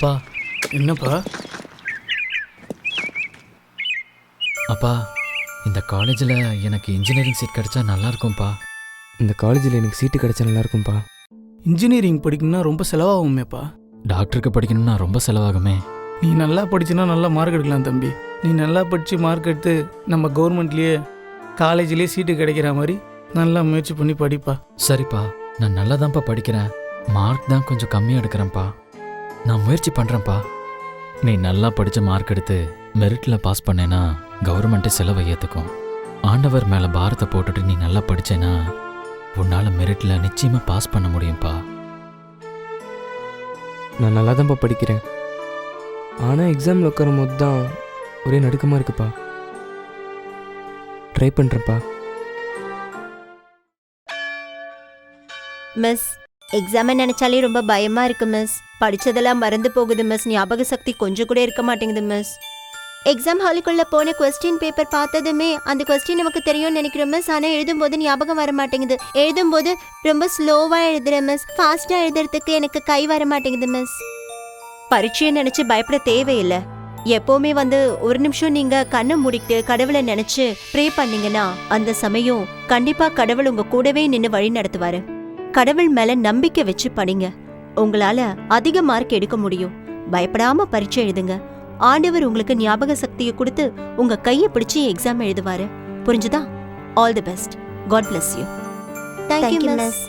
அப்பா. என்னப்பா? அப்பா இந்த காலேஜில் எனக்கு இன்ஜினியரிங் சீட் கிடைச்சா நல்லா இருக்கும்ப்பா இந்த காலேஜில் எனக்கு சீட்டு கிடைச்சா நல்லா இருக்கும்ப்பா இன்ஜினியரிங் படிக்கணும்னா ரொம்ப செலவாகுமேப்பா. டாக்டருக்கு படிக்கணும்னா ரொம்ப செலவாகுமே. நீ நல்லா படிச்சுன்னா நல்லா மார்க் எடுக்கலாம் தம்பி. நீ நல்லா படித்து மார்க் எடுத்து நம்ம கவர்மெண்ட்லேயே காலேஜ்லேயே சீட்டு கிடைக்கிற மாதிரி நல்லா முயற்சி பண்ணி படிப்பா. சரிப்பா நான் நல்லா தான்ப்பா படிக்கிறேன். மார்க் தான் கொஞ்சம் கம்மியாக எடுக்கிறேன்ப்பா. நான் முயற்சி பண்ணுறேன்ப்பா நீ நல்லா படித்த மார்க் எடுத்து மெரிட்டில் பாஸ் பண்ணேன்னா கவர்மெண்ட்டே செலவை ஏற்றுக்கும் ஆண்டவர் மேலே பாரத்தை போட்டுட்டு நீ நல்லா படிச்சேன்னா உன்னால் மெரிட்டில் நிச்சயமாக பாஸ் பண்ண முடியும்ப்பா. நான் நல்லா தான்ப்பா படிக்கிறேன். ஆனால் எக்ஸாமில் உட்காரும் போது தான் ஒரே நடுக்கமாக இருக்குப்பா. ட்ரை பண்ணுறேன்ப்பா மிஸ் எக்ஸாமை நினைச்சாலே ரொம்ப பயமா இருக்கு மிஸ் படிச்சதெல்லாம் மறந்து போகுது மிஸ் ஞாபக சக்தி கொஞ்சம் கூட இருக்க மாட்டேங்குது மிஸ் எக்ஸாம் ஹாலுக்குள்ள போன கொஸ்டின் பேப்பர் பார்த்ததுமே அந்த கொஸ்டின் நமக்கு தெரியும்னு நினைக்கிறோம் மிஸ் ஆனால் எழுதும்போது ஞாபகம் வர மாட்டேங்குது. எழுதும்போது ரொம்ப ஸ்லோவாக எழுதுறேன் மிஸ் ஃபாஸ்ட்டாக எழுதுறதுக்கு எனக்கு கை வர மாட்டேங்குது மிஸ் பரீட்சையை நினைச்சு பயப்பட தேவையில்லை. எப்பவுமே வந்து ஒரு நிமிஷம் நீங்க கண்ணை முடித்து கடவுளை நினைச்சு ப்ரே பண்ணீங்கன்னா அந்த சமயம் கண்டிப்பா கடவுள் உங்க கூடவே நின்று வழி நடத்துவாரு. கடவுள் மேல நம்பிக்கை வச்சு படிங்க. உங்களால அதிக மார்க் எடுக்க முடியும். பயப்படாம பரீட்சை எழுதுங்க. ஆண்டவர் உங்களுக்கு ஞாபக சக்தியை கொடுத்து உங்க கையை பிடிச்சு எக்ஸாம் எழுதுவாரு. புரிஞ்சுதா? All the best God bless you thank you miss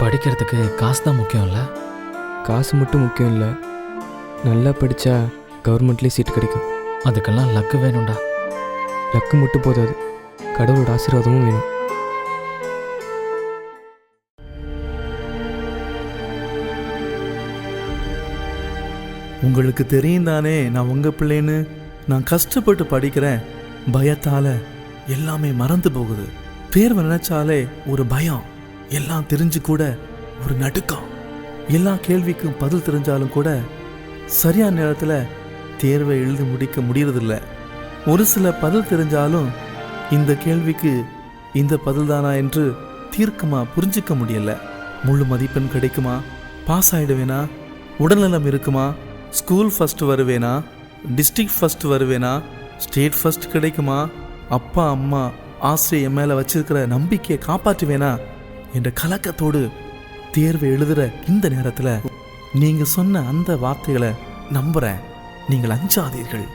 படிக்கிறதுக்கு காசு தான் முக்கியம் இல்லை காசு மட்டும் முக்கியம் இல்லை நல்லா படித்தா கவர்மெண்ட்லேயே சீட் கிடைக்கும். அதுக்கெல்லாம் லக்கு வேணும்டா. லக்கு மட்டும் போதாது. கடவுளோட ஆசீர்வாதமும் வேணும். உங்களுக்கு தெரியும் தானே நான் உங்க பிள்ளைன்னு? நான் கஷ்டப்பட்டு படிக்கிறேன். பயத்தால எல்லாமே மறந்து போகுது. தேர்வை நினைச்சாலே ஒரு பயம். எல்லாம் தெரிஞ்சு கூட ஒரு நடுக்கம். எல்லா கேள்விக்கும் பதில் தெரிஞ்சாலும் கூட சரியான நேரத்தில் தேர்வை எழுதி முடிக்க முடியறதில்ல. ஒரு சில பதில் தெரிஞ்சாலும் இந்த கேள்விக்கு இந்த பதில் தானா என்று தீர்க்கமா புரிஞ்சிக்க முடியல. முழு மதிப்பெண் கிடைக்குமா? பாஸ் ஆயிடுவேனா? உடல்நலம் இருக்குமா? ஸ்கூல் ஃபர்ஸ்ட் வருவேனா? டிஸ்ட்ரிக்ட் ஃபர்ஸ்ட் வருவேனா? ஸ்டேட் ஃபர்ஸ்ட் கிடைக்குமா? அப்பா அம்மா ஆசிரியர் என் மேலே வச்சிருக்கிற நம்பிக்கையை காப்பாற்றுவேனா? என்ற கலக்கத்தோடு தேர்வை எழுதுகிற இந்த நேரத்தில் நீங்கள் சொன்ன அந்த வார்த்தைகளை நம்புகிறேன் நீங்கள் அஞ்சாதீர்கள்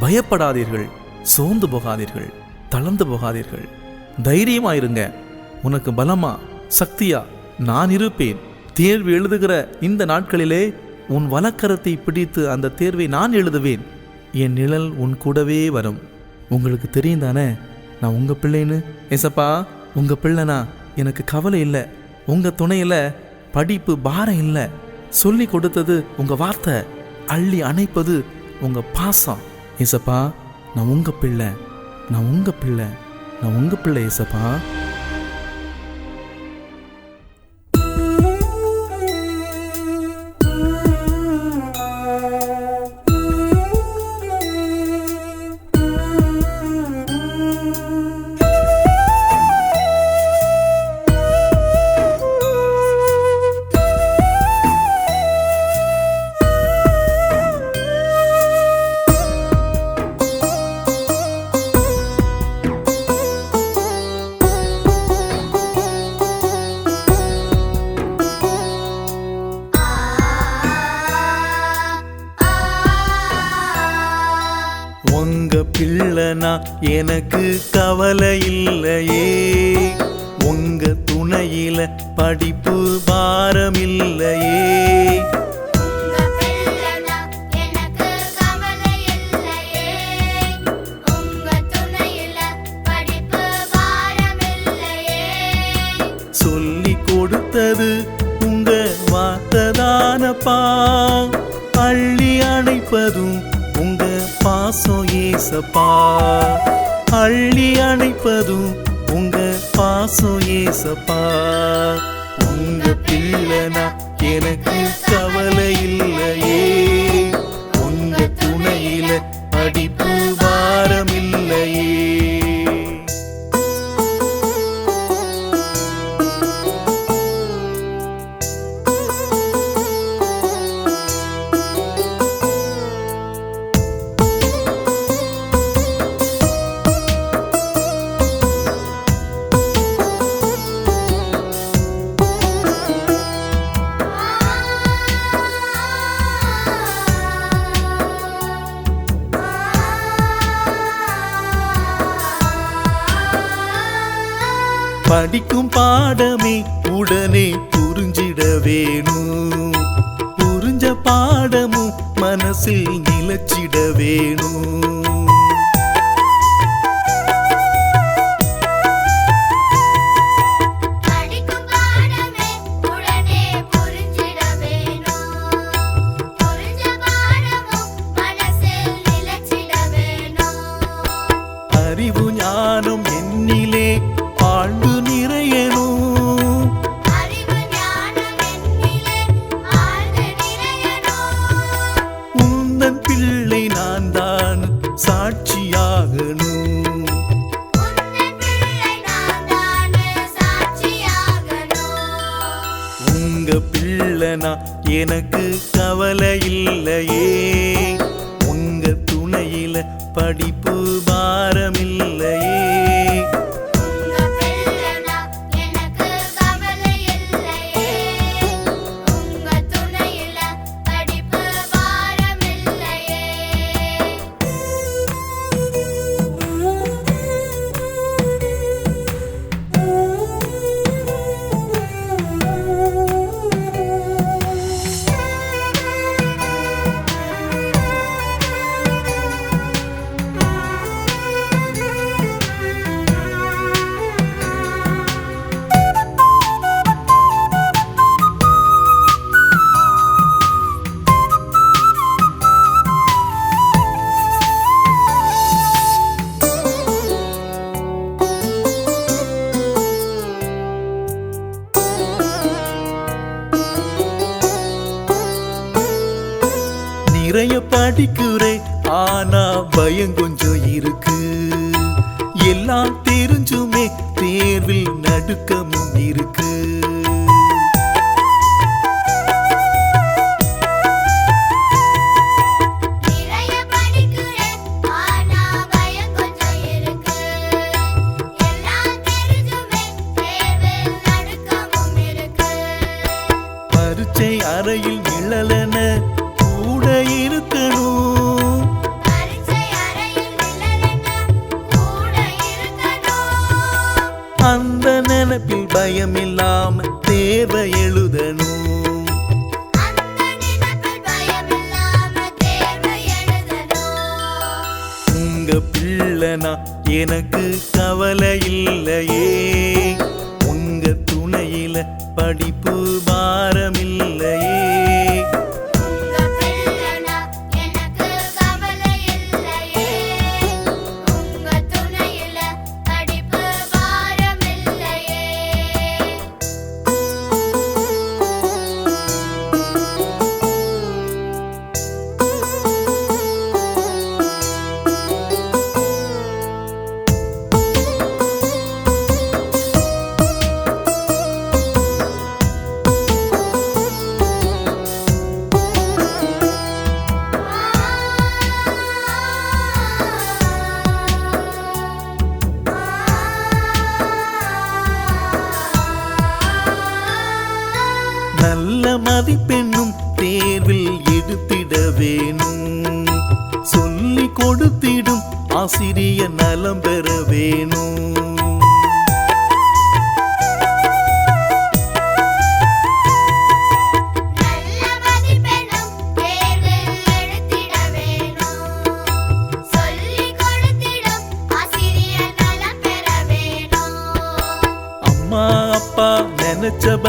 பயப்படாதீர்கள் சோர்ந்து போகாதீர்கள் தளர்ந்து போகாதீர்கள். தைரியமாயிருங்க. உனக்கு பலமா சக்தியா நான் இருப்பேன். தேர்வு எழுதுகிற இந்த நாட்களிலே உன் வலக்கரத்தை பிடித்து அந்த தேர்வை நான் எழுதுவேன். என் நிழல் உன் கூடவே வரும். உங்களுக்கு தெரியும் தானே நான் உங்க பிள்ளைன்னு? ஏசப்பா உங்க பிள்ளைனா எனக்கு கவலை இல்லை. உங்க துணையில படிப்பு பாரம் இல்லை. சொல்லி கொடுத்தது உங்க வார்த்தை. அள்ளி அணைப்பது உங்கள் பாசம் ஏசப்பா நான் உங்கள் பிள்ளை நான் உங்கள் பிள்ளை நான் உங்கள் பிள்ளை ஏசப்பா. உங்க துணையில படிப்பு பாரம் இல்லையே சொல்லி கொடுத்தது உங்க வார்த்ததானப்பா. அள்ளி அணைப்பதும் உங்க பாசம் ஏசப்பா. அள்ளி அணைப்பதும் உங்க பாசம் ஏசப்பா. உங்க பிள்ளைனா எனக்கு கவலை இல்லையே. உங்க துணையில படிப்பு வாரம் இல்லையே படிக்கும் பாடமே உடனே புரிஞ்சிட வேணும். புரிஞ்ச பாடமும் மனசில் நிலச்சிட வேணும். துணை இல்லையே. உங்க துணையில படிப்பு பாரமில்லை. நிறைய படிக்கிறேன். ஆனா பயம் கொஞ்சம் இருக்கு. எல்லாம் தெரிஞ்சுமே தேர்வில் நடுக்க வேணா எனக்கு கவலை இல்லையே. உங்க துணையில படிப்பு பாரமில்லை.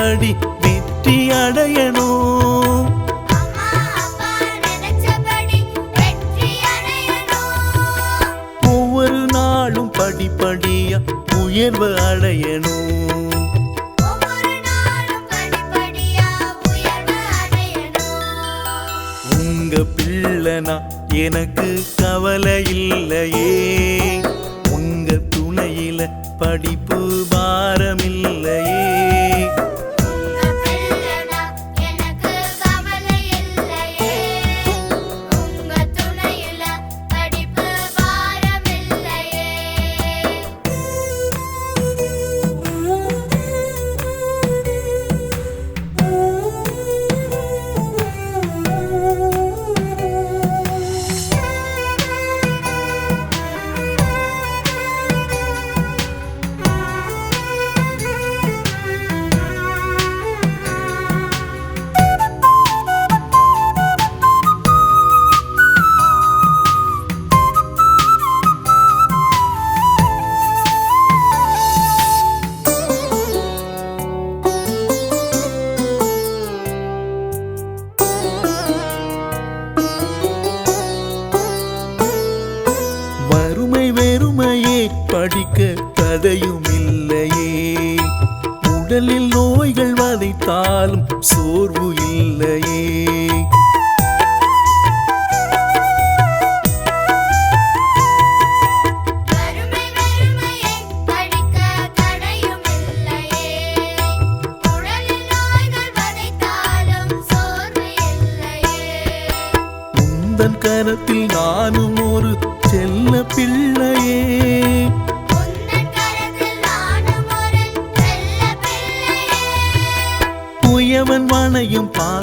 போராடி வெற்றி அடையணும். ஒவ்வொரு நாளும் படிப்படியா உயர்வு அடையணும். உங்க பிள்ளைனா எனக்கு நோய்கள் வதைத்தாலும் சோர்வு இல்லையே. கரத்தில் நானும் ஒரு செல்ல பிள்ளையே.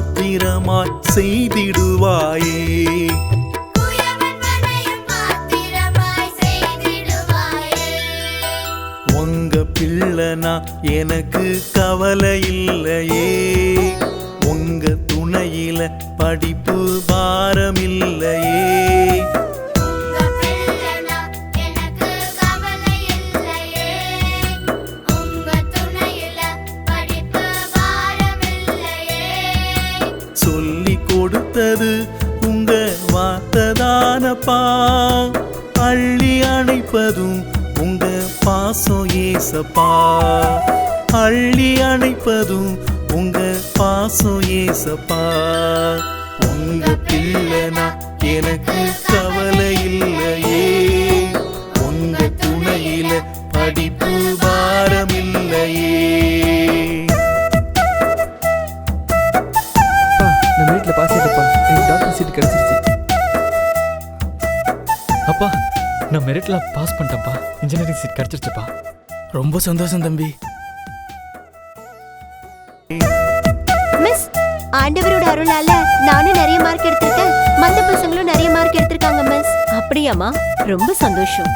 பாத்திரமாய் செய்திடுவாயே. உங்க பிள்ளைனா எனக்கு கவலை இல்லையே. உங்க துணையில படிப்பு பாரம் இல்லையே பாசம் ஏசப்பா. உங்க பிள்ளைனா எனக்கு கவலை இல்லையே. உங்க துணையில படிப்பு பாரம் இல்லையே. அப்பா நான் மெரிட்டில் பாஸ் ஆகிட்டப்பா எனக்கு டாக்டர் சீட் கிடச்சிருச்சு. அப்பா நான் மெரிட்ல பாஸ் பண்ணிட்டேன்ப்பா. இன்ஜினியரிங் சீட் கிடச்சிருச்சுப்பா. ரொம்ப சந்தோஷம் தம்பி. ஆண்டவரோட அருளால நானும் நிறைய மார்க் எடுத்திருக்கேன். மத்த பசங்களும் நிறைய மார்க் எடுத்திருக்காங்க மிஸ் அப்படியாம்மா? ரொம்ப சந்தோஷம்.